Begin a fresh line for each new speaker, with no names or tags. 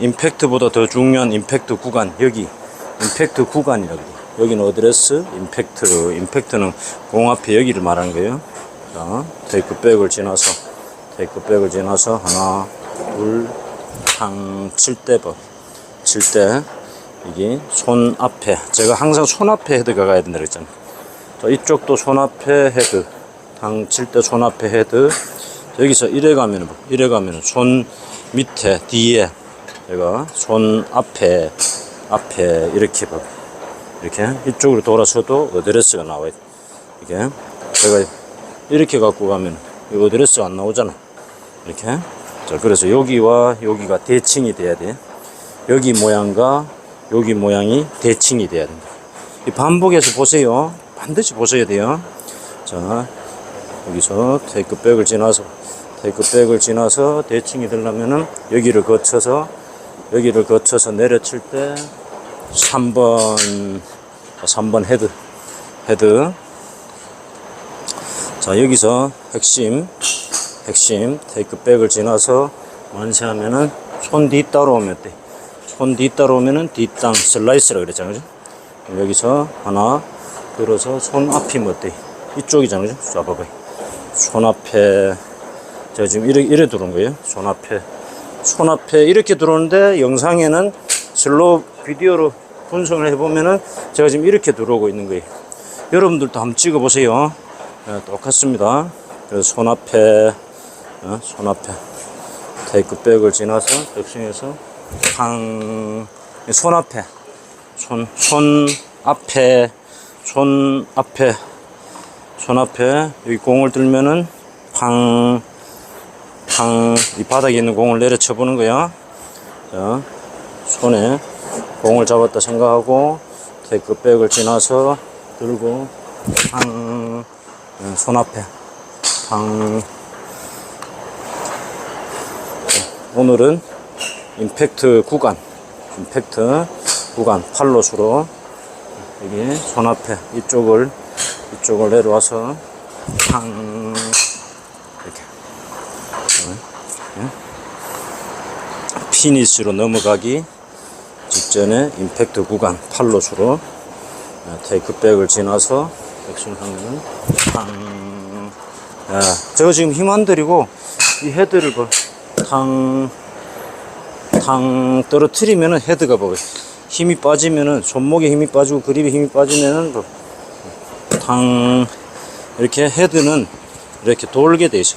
임팩트보다 더 중요한 임팩트 구간 여기. 임팩트 구간이라고. 여기는 어드레스 임팩트 임팩트는 공 앞에 여기를 말하는 거예요. 자 테이크백을 지나서 테이크백을 지나서 하나 둘탕칠대 법 칠대 여기 손 앞에. 제가 항상 손 앞에 헤드가 가야 된다 그랬잖아요. 자 이쪽도 손 앞에 헤드. 당 칠 때 손 앞에 헤드. 여기서 이래 가면은 뭐, 이래 가면은 손 밑에 뒤에 제가 손 앞에 앞에 이렇게 봐. 이렇게 이쪽으로 돌아서도 어드레스가 나와요. 이게. 제가 이렇게 갖고 가면 이 어드레스가 안 나오잖아. 이렇게. 자 그래서 여기와 여기가 대칭이 돼야 돼. 여기 모양과 여기 모양이 대칭이 돼야 된다. 이 반복해서 보세요. 반드시 보셔야 돼요. 자 여기서 테이크백을 지나서 테이크백을 지나서 대칭이 되려면은 여기를 거쳐서 여기를 거쳐서 내려칠 때 3번 3번 헤드 헤드 자 여기서 핵심 핵심 테이크백을 지나서 완세하면은 손 뒤 따라오면 돼. 손 뒤 따라오면은 뒷땅 슬라이스라 그랬잖아요. 그죠? 여기서 하나 들어서 손 앞이 뭐 돼? 이쪽이잖아요. 그죠? 쏴봐봐요. 손 앞에 제가 지금 이래, 이래 들어온 거예요. 손 앞에. 손 앞에 이렇게 들어오는데 영상에는 슬로우 비디오로 분석을 해보면은 제가 지금 이렇게 들어오고 있는 거예요. 여러분들도 한번 찍어보세요. 네, 똑같습니다. 그래서 손 앞에, 어, 손 앞에 테이크백을 지나서 백승에서 팡, 손 앞에, 손, 손 앞에, 손 앞에, 손 앞에 여기 공을 들면은 팡, 팡, 이 바닥에 있는 공을 내려쳐 보는 거야. 자, 손에 공을 잡았다 생각하고 테이크백을 지나서 들고 팡, 어, 손 앞에 팡. 네, 오늘은 임팩트 구간, 임팩트 구간 팔로스로 여기 손 앞에 이쪽을 이쪽을 내려와서 팡 이렇게 네. 피니스로 넘어가기 직전에 임팩트 구간 팔로스로 테이크백을 지나서 백신하면은 탕. 야, 제가 지금 힘 안 들이고 이 헤드를 봐. 탕, 탕 떨어뜨리면은 헤드가 봐. 힘이 빠지면은 손목에 힘이 빠지고 그립에 힘이 빠지면은 뭐, 탕 이렇게 헤드는 이렇게 돌게 돼 있어.